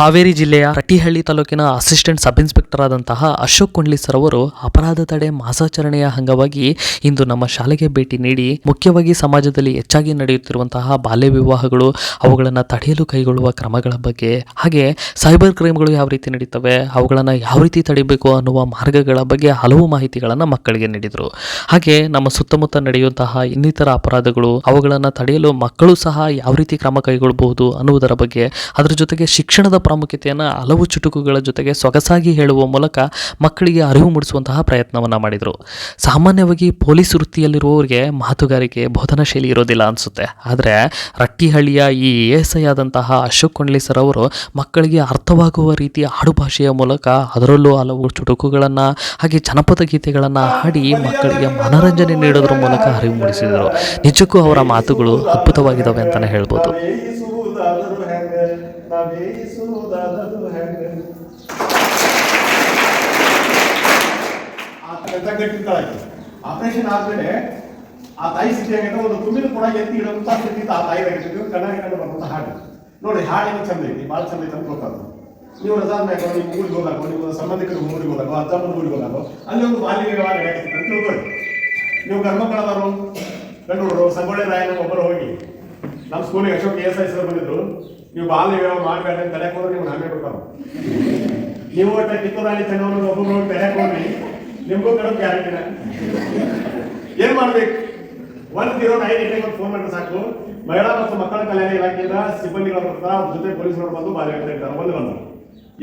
ಹಾವೇರಿ ಜಿಲ್ಲೆಯ ರಟ್ಟಿಹಳ್ಳಿ ತಾಲೂಕಿನ assistant sub inspector ಆದಂತಹ ಅಶೋಕ್ ಕುಂಡ್ಲಿಸರ್ ಅವರು ಅಪರಾಧ ತಡೆ ಮಾಸಾಚರಣೆಯ ಅಂಗವಾಗಿ ಇಂದು ನಮ್ಮ ಶಾಲೆಗೆ ಭೇಟಿ ನೀಡಿ ಮುಖ್ಯವಾಗಿ ಸಮಾಜದಲ್ಲಿ ಹೆಚ್ಚಾಗಿ ನಡೆಯುತ್ತಿರುವಂತಹ ಬಾಲ್ಯ ವಿವಾಹಗಳು, ಅವುಗಳನ್ನು ತಡೆಯಲು ಕೈಗೊಳ್ಳುವ ಕ್ರಮಗಳ ಬಗ್ಗೆ, ಹಾಗೆ ಸೈಬರ್ ಕ್ರೈಮ್ಗಳು ಯಾವ ರೀತಿ ನಡೀತವೆ, ಅವುಗಳನ್ನು ಯಾವ ರೀತಿ ತಡೆಯಬೇಕು ಅನ್ನುವ ಮಾರ್ಗಗಳ ಬಗ್ಗೆ ಹಲವು ಮಾಹಿತಿಗಳನ್ನು ಮಕ್ಕಳಿಗೆ ನೀಡಿದರು. ಹಾಗೆ ನಮ್ಮ ಸುತ್ತಮುತ್ತ ನಡೆಯುವಂತಹ ಇನ್ನಿತರ ಅಪರಾಧಗಳು, ಅವುಗಳನ್ನು ತಡೆಯಲು ಮಕ್ಕಳು ಸಹ ಯಾವ ರೀತಿ ಕ್ರಮ ಕೈಗೊಳ್ಳಬಹುದು ಅನ್ನುವುದರ ಬಗ್ಗೆ, ಅದರ ಜೊತೆಗೆ ಶಿಕ್ಷಣದ ಪ್ರಾಮುಖ್ಯತೆಯನ್ನು ಹಲವು ಚುಟುಕುಗಳ ಜೊತೆಗೆ ಸೊಗಸಾಗಿ ಹೇಳುವ ಮೂಲಕ ಮಕ್ಕಳಿಗೆ ಅರಿವು ಮೂಡಿಸುವಂತಹ ಪ್ರಯತ್ನವನ್ನು ಮಾಡಿದರು. ಸಾಮಾನ್ಯವಾಗಿ ಪೊಲೀಸ್ ವೃತ್ತಿಯಲ್ಲಿರುವವರಿಗೆ ಮಾತುಗಾರಿಕೆ, ಬೋಧನಾ ಶೈಲಿ ಇರೋದಿಲ್ಲ ಅನಿಸುತ್ತೆ. ಆದರೆ ರಟ್ಟಿಹಳ್ಳಿಯ ಈ ಎ ಎಸ್ ಐ ಆದಂತಹ ಅಶೋಕ್ ಕೊಂಡ್ಲಿ ಸರ್ ಅವರು ಮಕ್ಕಳಿಗೆ ಅರ್ಥವಾಗುವ ರೀತಿಯ ಆಡುಭಾಷೆಯ ಮೂಲಕ ಅದರಲ್ಲೂ ಹಲವು ಚುಟುಕುಗಳನ್ನು ಹಾಗೆ ಜನಪದ ಗೀತೆಗಳನ್ನು ಹಾಡಿ ಮಕ್ಕಳಿಗೆ ಮನೋರಂಜನೆ ನೀಡೋದ್ರ ಮೂಲಕ ಅರಿವು ಮೂಡಿಸಿದರು. ನಿಜಕ್ಕೂ ಅವರ ಮಾತುಗಳು ಅದ್ಭುತವಾಗಿದ್ದಾವೆ ಅಂತಲೇ ಹೇಳ್ಬೋದು. ನಾವೇಯಿಸುವುದಾದರೂ ಹೆಂಗ? ಆಪರೇಷನ್ ಆದ್ಮೇಲೆ ಆ ತಾಯಿ ಸ್ಥಿತಿ ಹೆಂಗಂದ್ರೆ ಒಂದು ತುಂಬಿದ ಕೂಡ ಎತ್ತಿ ಇಡುವಂತ ಸ್ಥಿತಿ ಆ ತಾಯಿ ಆಗಿರ್ತಿದ್ವಿ ಕನ್ನಡ ಕಂಡು ಬರುವಂತ ಹಾಡು. ನೋಡಿ, ಹಾಡಿನ ಚಂದ ಐತಿ ಭಾಳ ಚಂದ ಐತಿ ಅಂತ ನೀವು ರಜಾದ ಮ್ಯಾಗ ನೀವು ಊರಿಗೆ ಹೋದಾಗೋ ನೀವು ಸಂಬಂಧಿಕರ ಊರಿಗೆ ಹೋದಾಗೋ, ಅಜ್ಜಮ್ಮನ ಊರಿಗೆ ಹೋದಾಗೋ, ಅಲ್ಲಿ ಒಂದು ಬಾಲ್ಯ ವಿವಾಹ ನಡೆಯುತ್ತೆ ಅಂತ ತಿಳ್ಕೊಳ್ಳಿ. ನೀವು ಗರ್ಭಕಳದರು ಗಂಡು ಹುಡುಗರು ಸಂಗೊಳ್ಳಿ ರಾಯನ ಒಬ್ಬರು ಹೋಗಿ. ನಮ್ಮ ಸ್ಕೂಲಿಗೆ ಅಶೋಕ್ ಎಸ್ ಐ ಸರ್ ಬಂದಿದ್ರು. ನೀವು ಬಾಲ್ಯ ವಿವಾಹ ಮಾಡಬೇಡ ತಲೆ ಹೋದ್ರೆ ನೀವು ನಾನೇ ಬಿಡ್ತಾರ ನೀವು ಒಟ್ಟ ಕಿತ್ತೂರಾಣಿ ಚೆನ್ನವನ್ನು ನೋಡಿ ತಲೆ ಹೋಗ್ರಿ. ನಿಮಗೂ ಕಡೆ ಗ್ಯಾರಂಟಿನ ಏನ್ ಮಾಡ್ಬೇಕು? ಒನ್ ಜೀರೋ ನೈನ್ ಏಟ್ ಒಂದು ಫೋನ್ ಮಾಡಿದ್ರೆ ಸಾಕು. ಮಹಿಳಾ ಮತ್ತು ಮಕ್ಕಳ ಕಲ್ಯಾಣ ಇಲಾಖೆಯಿಂದ ಸಿಬ್ಬಂದಿಗಳು ಅವ್ರ ಜೊತೆ ಪೊಲೀಸರು ಬಂದು ಬಾಲ್ಯ ಇರ್ತಾರೆ ಒಂದು ಬಂದು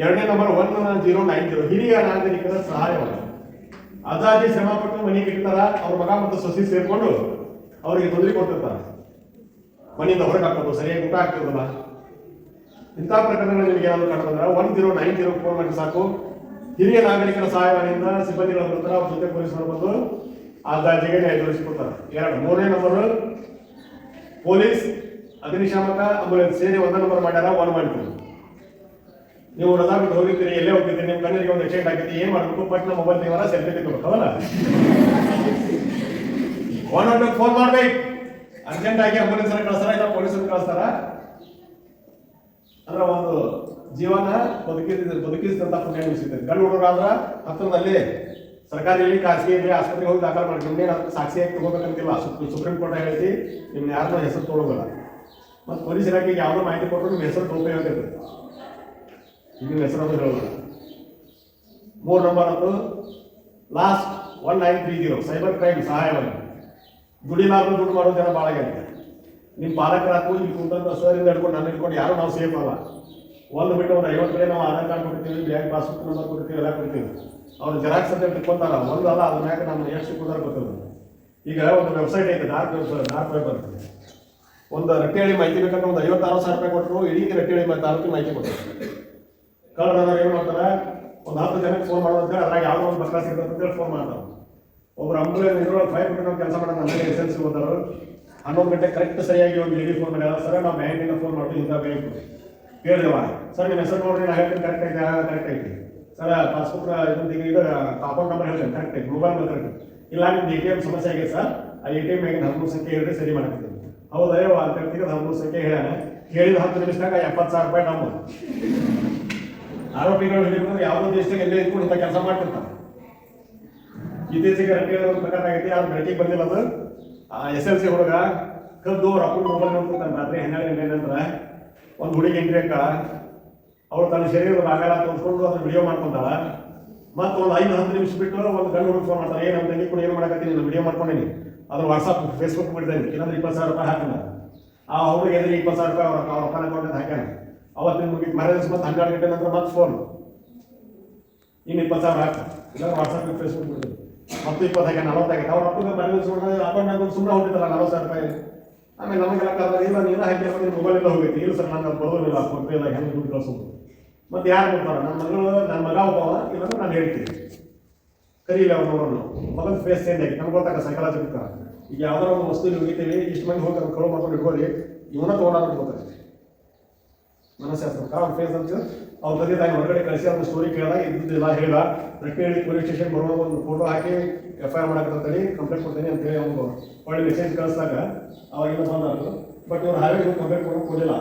ಎರಡನೇ number one zero nine zero ಹಿರಿಯ ನಾಗರಿಕರ ಸಹಾಯವಾದ. ಅದಾಗಿ ಶ್ರಮ ಪಟ್ಟು ಮನೆಗೆ ಇಡ್ತಾರ ಅವ್ರ ಮಗ ಮತ್ತು ಸೊಸಿ ಸೇರ್ಕೊಂಡು ಅವರಿಗೆ ತೊಂದರೆ ಕೊಟ್ಟಿರ್ತಾರೆ. ಮನೆಯಿಂದ ಹೊರಗೆ ಹಾಕೋದು ಸರಿಯಾಗಿ ಊಟ ಆಗ್ತಿರೋದಿಲ್ಲ ಇಂಥ ಪ್ರಕರಣಗಳಲ್ಲಿ ನಿಮಗೆ ಏನಾದರೂ ಕಂಡು ಬಂದ್ರೆ one zero nine zero phone ಮಾಡಿ ಸಾಕು. ಹಿರಿಯ ನಾಗರಿಕರ ಸಹಾಯವಾಣಿಯಿಂದ ಸಿಬ್ಬಂದಿಗಳ ಬರ್ತಾರೆ ಅವ್ರ ಜೊತೆ ಪೊಲೀಸರು ಬಂದು ಆ ದಾಜಿಗೆ ಎದುರಿಸಿಕೊಡ್ತಾರೆ ಎರಡು ಮೂರನೇ ನಂಬರ್ ಪೊಲೀಸ್ ಅಗ್ನಿಶಾಮಕ ಆಂಬುಲೆನ್ಸ್ ಸೇರಿ ಒಂದ ನಂಬರ್ ಮಾಡ್ಯಾರ ಒನ್ ಒನ್ ಟು ನೀವು ರಜಾ ಬಿಟ್ಟು ಹೋಗಿರ್ತೀರಿ ಎಲ್ಲೇ ಹೋಗಿರ್ತೀರಿ ನಿಮ್ಮ ಕಣ್ಣಿಗೆ ಒಂದು ಎಕ್ಸಿಡೆಂಟ್ ಆಗಿದೆ ಏನ್ ಮಾಡಬೇಕು? ನಮ್ಮ ಮೊಬೈಲ್ ನೀವರ ಸೆಲ್ಫಿ ತೆಗಿಬೇಕು ಹೌದಲ್ಲ? ಒನ್ ಒನ್ ಫೋನ್ ಮಾಡ್ಬೇಕು. ಅರ್ಜೆಂಟ್ ಆಗಿ ಆಂಬುಲೆನ್ಸ್ ಕಳಿಸ್ತಾರ ಇಲ್ಲ ಪೊಲೀಸರು ಕಳಿಸ್ತಾರ? ಅಂದ್ರೆ ಒಂದು ಜೀವನ ಬದುಕಿದ ಬದುಕಿಸಿದಂತ ಪುಣ್ಯ ಸಿಗ್ತದೆ. ಗಂಡು ಹುಡುಗರಾದ್ರ ಹತ್ತಿರದಲ್ಲಿ ಖಾಸಗಿ ಇಲ್ಲಿ ಆಸ್ಪತ್ರೆಗೆ ಹೋಗಿ ದಾಖಲು ಮಾಡಿ ನಿಮ್ಗೆ ಸಾಕ್ಷಿಯಾಗಿ ತಗೋಬೇಕಂತಿಲ್ಲ. ಸುಪ್- ಸುಪ್ರೀಂ ಕೋರ್ಟ್ ಹೇಳ್ತಿ, ನಿಮ್ಗೆ ಯಾರನ್ನ ಹೆಸರು ತೊಗೊಳೋದಿಲ್ಲ. ಮತ್ತು ಪೊಲೀಸ್ ಇಲಾಖೆಗೆ ಯಾವುದೋ ಮಾಹಿತಿ ಕೊಟ್ಟರು ನಿಮ್ಮ ಹೆಸರು ತಗೋಬೇಕು ಇರ್ತದೆ ನಿಮ್ಮ ಹೆಸರು ಅಂತ ಹೇಳೋದಿಲ್ಲ. ಮೂರು ನಂಬರ್ ಅದು last one nine three zero cyber crime ಸಹಾಯವಾಗಿದೆ ದುಡಿಲಾರ್ದು ದುಡ್ಡು ಮಾಡೋ ಜನ ಭಾಳ ಆಗೈತೆ ನಿಮ್ಮ ಪಾಲಕರ ಇಲ್ಲಿ ಕುಂತಂತ ಸರ್ ಇಂದ ಹಿಡ್ಕೊಂಡು ನಾನು ಹಿಡ್ಕೊಂಡು ಯಾರು ನಾವು ಸೇಫ್ ಅಲ್ಲ. ಒಂದು ಬಿಟ್ಟು ಒಂದು ಐವತ್ತು ಕಡೆ ನಾವು ಆಧಾರ್ ಕಾರ್ಡ್ ಕೊಡ್ತೀವಿ, ಬ್ಯಾಂಕ್ ಪಾಸ್ಬುಕ್ ನಂಬರ್ ಕೊಡ್ತೀವಿ, ಎಲ್ಲ ಕೊಡ್ತೀವಿ. ಅವ್ರು ಜೆರಾಕ್ಸ್ ಅಂತ ತಿಳ್ಕೊಂತಾರ ಒಂದು ಅಲ್ಲ, ಅದ್ರ ಮ್ಯಾಗ ನಮ್ಮ ಎಷ್ಟು ಸಿಕ್ಕೋದಾರ ಗೊತ್ತಿಲ್ಲ. ಈಗ ಒಂದು ವೆಬ್ಸೈಟ್ ಐತೆ ಡಾರ್ಕ್ ವೆಬ್ ಡಾರ್ಕ್ ವೆಬ್ ಅಂತ. ಒಂದು ರಟ್ಟಿಹಳ್ಳಿ ಮಾಹಿತಿ ಬೇಕಂದ್ರೆ ಒಂದು ಐವತ್ತಾರು ಸಾವಿರ ರೂಪಾಯಿ ಕೊಟ್ಟರು ಇಡೀ ರಟ್ಟಿಹಳ್ಳಿ ತಾಲೂಕಿನ ಮಾಹಿತಿ ಕೊಡ್ತಾರೆ. ಕಾರಣ ಏನು ಮಾಡ್ತಾರೆ, ಒಂದು ಹತ್ತು ಜನಕ್ಕೆ ಫೋನ್ ಮಾಡೋದು ಅದ್ರಾಗ ಯಾವುದೋ ಒಂದು ಬಕ್ರ ಸಿಗ್ತದೆ ಅಂತೇಳಿ ಫೋನ್ ಮಾಡ್ತಾರೆ. ಒಬ್ರು ಅಂಬುಲೆನ್ಸ್ ಇರೋ ಫೈವ್ ಮಿನಿಟ್ ಕೆಲಸ ಮಾಡೋಣ ನನಗೆ ಎಸ್ ಎಲ್ ಸಿ ಹೋದರು ಹನ್ನೊಂದು ಗಂಟೆ ಕರೆಕ್ಟ್ ಸರಿಯಾಗಿ ಒಂದು ಲೇಡಿ ಫೋನ್ ಮಾಡ್ಯಾರ ಸರ್ ನಾವು ಬ್ಯಾಂಕಿಂದ ಫೋನ್ ಮಾಡ್ತೀವಿ ಇಂಥ ಬ್ಯಾಂಕ್ ಕೇಳಿದವ ಸರ್ ನಿಮ್ಮ ಹೆಸರು ನೋಡ್ರಿ ನಾ ಹೇಳ್ತೀನಿ ಕರೆಕ್ಟ್ ಐತೆ ಕರೆಕ್ಟ್ ಐತಿ. ಸರ್ ಪಾಸ್ಬುಕ್ ಇದೊಂದು ಇದು ಅಕೌಂಟ್ ನಂಬರ್ ಹೇಳ್ತೀನಿ ಕರೆಕ್ಟ್ ಐತಿ ಮೊಬೈಲ್ ನಂಬರ್ ಕರೆಕ್ಟ್ ಇಲ್ಲ, ನಿಮ್ದು ಎ ಟಿ ಎಂ ಸಮಸ್ಯೆ ಆಗಿದೆ ಸರ್ ಆ ಎ ಟಿ ಎಂ ಆಗಿನ ಹದಿಮೂರು ಸಂಖ್ಯೆ ಹೇಳಿದ್ರೆ ಸರಿ ಮಾಡ್ತೀನಿ. ಹೌದಾ ಅಂತ ಹೇಳ್ತೀನಿ ಹದಿಮೂರು ಸಂಖ್ಯೆ ಹೇಳ್ಯಾನ ಹೇಳಿದ ಹತ್ತು ನಿಮಿಷದಾಗ ಎಪ್ಪತ್ತು ಸಾವಿರ ರೂಪಾಯಿ ನಮ್ಮ ಆರೋಪಿಗಳು ಹಿಡಿದ್ರು ಯಾವುದೋ ದೇಶದಾಗ ಎಲ್ಲೇ ಇದ್ಕೊಂಡು ಇಂಥ ಕೆಲಸ ಮಾಡ್ತಿರ್ತಾರೆ. ಇತ್ತೀಚೆಗೆ ರಟ್ಟಿಗೆ ಒಂದು ಪ್ರಕರಣ ಆಗೈತಿ ಅದು ಬೆಳಕಿಗೆ ಬಂದಿಲ್ಲ ಅದು. ಎಸ್ ಎಲ್ ಸಿ ಹುಡುಗ ಕದ್ದು ಅವ್ರ ಅಪ್ಪನ ಮೊಬೈಲ್ ನೋಡ್ಕೊಂತಾನೆ ರಾತ್ರಿ ಹನ್ನೆರಡು ಗಂಟೆ ನಂತರ. ಒಂದು ಹುಡುಗಿ ಎಂಟ್ರಿ ಅಕ್ಕ ಅವಳು ತನ್ನ ಶರೀರದ ಭಾಗಲ ತೋರಿಸ್ಕೊಂಡು ಅದನ್ನ ವಿಡಿಯೋ ಮಾಡ್ಕೊಂತಾಳ. ಮತ್ತೆ ಒಂದು ಐದು ಹತ್ತು ನಿಮಿಷ ಬಿಟ್ಟು ಒಂದು ಗಂಡು ಹುಡುಗ ಫೋನ್ ಮಾಡ್ತಾರೆ ಏನು ತಂಗಿ ಕೂಡ ಏನು ಮಾಡಕತ್ತೀನಿ? ನಾನು ವಿಡಿಯೋ ಮಾಡ್ಕೊಂಡೀನಿ. ಅದ್ರ ವಾಟ್ಸಪ್ ಫೇಸ್ಬುಕ್ ಬಿಡ್ತೇನೆ ಇನ್ನೊಂದು ಇಪ್ಪತ್ತು ಸಾವಿರ ರೂಪಾಯಿ ಹಾಕಿಲ್ಲ. ಆ ಹುಡುಗಿ ಎದುರು ಇಪ್ಪತ್ತು ಸಾವಿರ ರೂಪಾಯಿ ಅವ್ರ ಅವ್ರ ಅಪ್ಪನ ಅಕೌಂಟ್ ಹಾಕ್ಯಾನ. ಅವತ್ತಿನ ಮುಗಿದ ಮ್ಯಾರೇಜ್ ಮತ್ತು ಹನ್ನೆರಡು ಗಂಟೆ ನಂತರ ಮತ್ತೆ ಫೋನ್ ಇನ್ನು ಇಪ್ಪತ್ತು ಸಾವಿರ ಹಾಕ ಇಲ್ಲ ವಾಟ್ಸಪ್ ಫೇಸ್ಬುಕ್ ಬಿಡ್ತೇನೆ ಮತ್ತು ಇಪ್ಪತ್ತೈದು, ನಲವತ್ತೈದು ಅವ್ರ ಅಪ್ಪಗೆ ಮನೆ ಸುಮ್ಮನೆ ನಂಗೆ ಸುಮ್ಮನೆ ಹೊಟ್ಟಿದ್ದಲ್ಲ ನಲವತ್ತು ಸಾವಿರ ರೂಪಾಯಿ. ಆಮೇಲೆ ನಮಗೆಲ್ಲ ಕಾಲ ಇಲ್ಲ, ನೀನು ಹಾಕಿ ನಿಮ್ಮ ಮೊಬೈಲ್ ಎಲ್ಲ ಹೋಗೈತಿ. ಇಲ್ಲ ಸರ್ ನಾನು ಬರೋದಿಲ್ಲ ಫೋನ್ ಪೇ ಎಲ್ಲ ಹೆಂಗೆ ದುಡ್ಡು ಕಳ್ಸೋದು. ಮತ್ತೆ ಯಾರು ಬರ್ತಾರೆ ನನ್ನ ಮಗಳು, ನನ್ನ ಮಗ ಒಬ್ಬವ ಇಲ್ಲಂದ್ರೆ ನಾನು ಹೇಳ್ತೀನಿ. ಕರೀಲಿ ಅವ್ರು ನೋಡೋಣ. ಮಗನ ಫೇಸ್ ಚೇಂಜ್ ಆಗಿ ನಮ್ಗೆ ಗೊತ್ತಾಗ ಸೈಕಲಾಜಿಕ ಈಗ ಯಾವ್ದಾರ ಒಂದು ವಸ್ತು ಹೋಗಿತೀವಿ ಇಷ್ಟು ಮಂದಿ ಹೋಗಿ ಕಳು ಮಾಡ್ಕೊಂಡು ಇಟ್ಕೊಳ್ಳಿ ಇವನ ತೊಗೊಂಡ ಅಂತ ಗೊತ್ತಾಗುತ್ತೆ ಮನಸ್ಸಾಸ್ತ್ರ ಅವ್ನ ಫೇಸ್ ಅಂತ ಅವ್ರ ತಂದೆ ತಾಯಿ ಹೊರಗಡೆ ಕಳಿಸಿ ಅವ್ರ ಸ್ಟೋರಿ ಕೇಳಿದಾಗ ಇದ್ದಿದ್ದಿಲ್ಲ ಹೇಳ. ರಟ್ಟಿಹಳ್ಳಿ ಪೊಲೀಸ್ ಸ್ಟೇಷನ್ ಬರುವಾಗ ಒಂದು ಫೋಟೋ ಹಾಕಿ ಎಫ್ ಐ ಆರ್ ಮಾಡಕತ್ತಂತೇಳಿ ಕಂಪ್ಲೇಂಟ್ ಕೊಡ್ತೀನಿ ಅಂತೇಳಿ ಅವ್ನು ಒಳ್ಳೆ ಮೆಸೇಜ್ ಕಳಿಸಿದಾಗ ಅವಾಗೆಲ್ಲ ಬಂದರು ಬಟ್ ಇವ್ರು ಹಾವೇರಿ ಕಂಪ್ಲೇಂಟ್ ಕೊಡೋಕೆ ಕೊಡಲಿಲ್ಲ.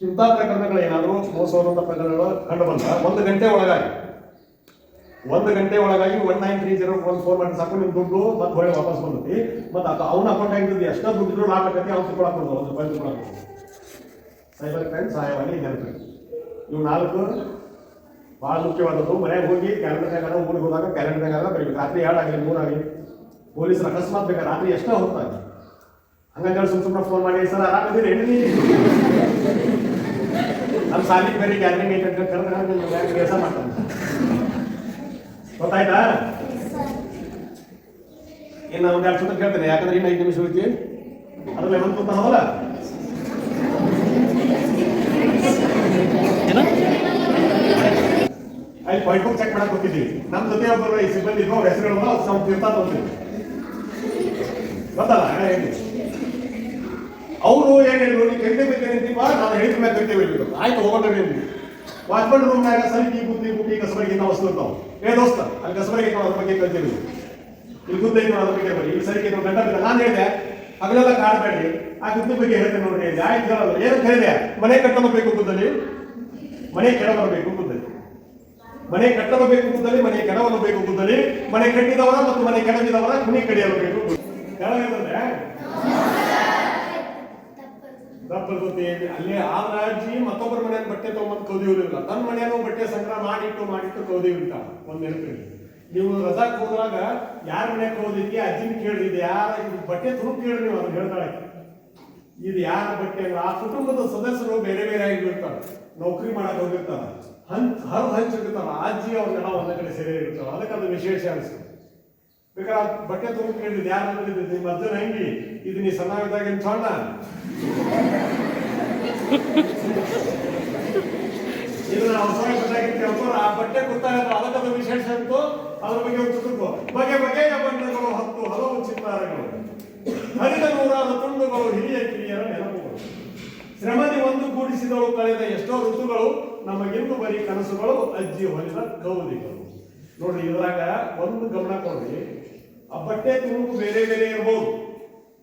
ಇಂಥ ಪ್ರಕರಣಗಳು ಏನಾದರೂ ಮೋಸವಾದಂಥ ಪ್ರಕರಣಗಳು ಕಂಡು ಬಂದ, ಒಂದು ಗಂಟೆ ಒಳಗಾಗಿ. ಒಂದು ಗಂಟೆ ಒಳಗಾಗಿ one nine three zero one four ಮಾಡಿ ಸಾಕು ನಿಮ್ಮ ದುಡ್ಡು ಮತ್ತೆ ಹೊಳೆ ವಾಪಸ್ ಬಂದೈತಿ. ಮತ್ತು ಅದು ಅವ್ನ ಅಕೌಂಟ್ ಆಗಿದ್ದು ಎಷ್ಟೋ ದುಡ್ಡು ಆಗತ್ತೆ ಅವ್ನು ತಿಳ್ಕೊಳಕ್ ಬರೋದು ಒಂದು ರೂಪಾಯಿ ಸೈಬರ್ ಕ್ರೈಮ್, ಸಹಾಯವಾಣಿ ನೆನಪು ಇವು ನಾಲ್ಕು ಭಾಳ ಮುಖ್ಯವಾದದ್ದು ಮನೆಗೆ ಹೋಗಿ ಕ್ಯಾಲೆಂಡರ್ನಾಗ ಊರಿಗೆ ಹೋದಾಗ ಕ್ಯಾಲೆಂಡರ್ನಾಗ ಬರೀಬೇಕು ರಾತ್ರಿ ಎರಡಾಗಲಿ ಮೂರಾಗಲಿ ಪೊಲೀಸರು ಅಕಸ್ಮಾತ್ ಬೇಕಾ ರಾತ್ರಿ ಎಷ್ಟೋ ಹೊತ್ತಾಗಿ ಹಂಗಂತೇಳಿ ಸುಮ್ ಸುಮ್ಮನೆ ಫೋನ್ ಮಾಡಿ ಸರ್ ಆರಾಮಿದ್ದೀರಿ ಎಣ್ಣಿ ನಮ್ಮ ಸಾಲಿಗೆ ಬೇರೆ ಗ್ಯಾದರಿಂಗ್ ಐತೆ ಅಂತ ಕರೆದ್ರೆ ಕೆಲಸ ಮಾಡ್ತಾನೆ ಗೊತ್ತಾಯ್ತಾ ಇನ್ನು ಒಂದು ಎರಡು ಸುತ್ತ ಕೇಳ್ತೇನೆ ಯಾಕಂದ್ರೆ ಇನ್ನು ಐದು ನಿಮಿಷ ಹೋಯ್ತಿ ಅದ್ರಲ್ಲಿ ಒಂದು ಕೂತಾನವಲ್ಲ ಏನ ಅಲ್ಲಿ ವೈಟ್ ಚೆಕ್ ಮಾಡಕ್ ಹೋಗಿದ್ದೀವಿ ನಮ್ಮ ಜೊತೆ ಒಬ್ಬರು ಈ ಸಿಬ್ಬಂದಿ ಇದ್ರು, ಅವ್ರ ಹೆಸರುಗಳನ್ನ ಸ್ವಲ್ಪ ತಿರ್ತಾ ಗೊತ್ತಲ್ಲ ಹೇಳಿ. ಅವರು ಏನ್ ಹೇಳಿದ್ರು ನೀವು ಕೆಂಡೆ ಬೇಕು ನಿಂತೀವ ನಾನು ಹೇಳಿದ ಮೇಲೆ ಕೆಂಡೆ ಬೇಕು ಆಯ್ತು, ಹೋಗೋಣ ನಿಮ್ಗೆ ವಾಚ್ಮನ್ ರೂಮ್ನಾಗ ಸಲಿಗೆ ಬುದ್ಧಿ ಬುಟ್ಟಿ ಕಸಬರಿಗೆ ವಸ್ತು ಇರ್ತಾವ ಏ ದೋಸ್ತ, ಅಲ್ಲಿ ಕಸಬರಿಗೆ ಅದ್ರ ಬಗ್ಗೆ ಕಲ್ತೀವಿ ಇಲ್ಲಿ ಗುದ್ದೆ ಐತಿ ಅದ್ರ ಬಗ್ಗೆ ಬರೀ. ಇಲ್ಲಿ ಸರಿಗೆ ಗಂಟ ಬಿಲ್ಲ ನಾನು ಹೇಳಿದೆ, ಹಗಲೆಲ್ಲ ಕಾಡಬೇಡಿ ಆ ಗುದ್ದೆ ಬಗ್ಗೆ ಹೇಳ್ತೇನೆ ನೋಡಿ ಆಯ್ತು ಹೇಳಲ್ಲ ಏನು ಹೇಳಿದೆ? ಮನೆ ಕಟ್ಟಬೇಕು ಗುದ್ದಲ್ಲಿ ಮನೆ ಕೆಳ ಬರಬೇಕು ಗುದ್ದಲ್ಲಿ ಮನೆ ಕಟ್ಟಬೇಕು ಗುದ್ದಲಿ ಮನೆ ಕೆಡವಲು ಬೇಕು ಗುದ್ದಲ್ಲಿ ಮನೆ ಕಟ್ಟಿದವರ ಮತ್ತು ಮನೆ ಕೆಡವಿದವರ ಕುಣಿ ಕಡಿಯಲು ಬೇಕು ಅಲ್ಲೇ ಅಲ್ಲಿ ಆ ರಾಜಿ ಮತ್ತೊಬ್ಬರ ಮನೆಯ ಬಟ್ಟೆ ತಗೊಂಬಂದು ಕೌದಿವ್ರಿಲ್ಲ ತನ್ನ ಮನೆಯನ್ನು ಬಟ್ಟೆ ಸಂಗ್ರಹ ಮಾಡಿಟ್ಟು ಮಾಡಿಟ್ಟು ಕೌದಿವ್ರಿತ ಒಂದ್ ನೆನಪಿರಲಿ. ನೀವು ರಜಾಕ್ ಹೋದಾಗ ಯಾರ ಮನೆ ಕೌದಿದ್ಯಾ ಅಜ್ಜಿನ ಕೇಳಿದ್ಯಾ ಯಾರ ಬಟ್ಟೆ ತುರು ಕೇಳಿ ನೀವು ಅದನ್ನ ಹೇಳ್ತಾಳೆ ಇದು ಯಾರ ಬಟ್ಟೆ ಅಂದ್ರೆ ಆ ಕುಟುಂಬದ ಸದಸ್ಯರು ಬೇರೆ ಬೇರೆ ಆಗಿರ್ತಾರೆ. ನೌಕರಿ ಮಾಡಕ್ ಹೋಗಿರ್ತಾರ. ಹಂಚ್ ಹರ್ ಹಂಚಿರ್ತಾರ ಅಜ್ಜಿ ಅವ್ರಿಗೆಲ್ಲ ಒಂದ ಕಡೆ ಸೇರಿ ಅದಕ್ಕೆ ಅದು ವಿಶೇಷ ಅನಿಸ್ತು ಬೇಕಾದ್ರೆ ಬಟ್ಟೆ ಕೇಳಿದ್ ಯಾರು ನಿಮ್ಮ ಅಜ್ಜನ ಹೆಂಗಿ ಇದು ನೀ ಸಣ್ಣವಿದ್ದಾಗ ಸಣ್ಣ ಇದು ನಾವು ಹೊಸ ಗೊತ್ತಾಗಿತ್ತು ಆ ಬಟ್ಟೆ ಗೊತ್ತಾಗಲ್ಲ ಅದಕ್ಕೆ ಅದು ವಿಶೇಷ ಅಂತು? ಅದ್ರ ಬಗ್ಗೆ ತಿಳ್ಕೊ. ಬಗೆ ಬಗೆಯ ಬಣ್ಣಗಳು ಹತ್ತು ಹಲವು ಚಿತ್ತಾರಗಳು. ಹರಿದ ನೂರಾರು ತುಂಡುಗಳು ಹಿರಿಯ ಕಿರಿಯರ ನೆನಪುಗಳು. ಶ್ರಮದಿ ಒಂದು ಕೂಡಿಸಿದಳು ಕಳೆದ ಎಷ್ಟೋ ಋತುಗಳು ನಮಗೆಂದು ಬರೀ ಕನಸುಗಳು, ಅಜ್ಜಿ ಹೊಲಿದ ಕೌದಿಗಳು ನೋಡ್ರಿ, ಇದ್ರಾಗ ಒಂದು ಗಮನ ಕೊಡ್ರಿ. ಆ ಬಟ್ಟೆ ತುಣುಕು ಬೇರೆ ಬೇರೆ ಇರ್ಬೋದು.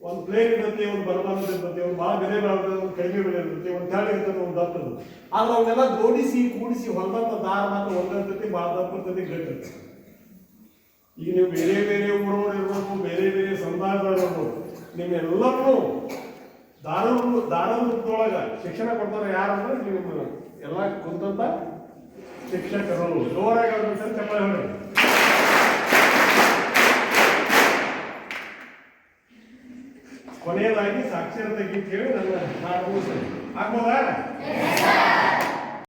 ಒಂದು ಪ್ಲೇನ್ ಇರುತ್ತೆ, ಒಂದು ಬರಬಾರ್ದು ಇರುತ್ತೆ, ಒಂದು ಭಾಳ ಬೆಲೆ ಬರ್ತದೆ ಒಂದು ಕಡಿಮೆ ಬೆಲೆ ಇರುತ್ತೆ ಒಂದು ತೆಳು ಇರ್ತದೆ ಒಂದು ದಪ್ಪ ಆದ್ರೆ ಅವನ್ನೆಲ್ಲ ಜೋಡಿಸಿ, ಕೂಡಿಸಿ ಹೊಲದಂತ ದಾರ ಮಾತ್ರ ಒಂದೇ ಇರ್ತೈತಿ ಭಾಳ ದಪ್ಪ ಇರ್ತೈತಿ ಗಟ್ಟಿ. ಈಗ ನೀವು ಬೇರೆ ಬೇರೆ ಊರವ್ರು ಇರ್ಬೋದು, ಬೇರೆ ಬೇರೆ ಸಮುದಾಯದವ್ರು ಇರ್ಬೋದು. ನಿಮ್ಮೆಲ್ಲರನ್ನೂ ದಾರ ದಾರ ಶಿಕ್ಷಣ ಕೊಡ್ತಾರೆ ಯಾರಂದ್ರೆ ನಿಮ್ಮ ಎಲ್ಲ ಕುಂತಂತ ಶಿಕ್ಷಕರು ಜೋರಾಗಿ ಅವ್ರ ಹೆಸರು ಚಪ್ಪಾಳೆ ಹೊಡಿ ಕೊನೆಯದಾಗಿ ಸಾಕ್ಷರತೆ ಗೀತೆ ಹೇಳಿ ನನ್ನ ನಾನು ಮುಗಿಸ್ತೇನೆ ಆಗ್ಬೋದಾ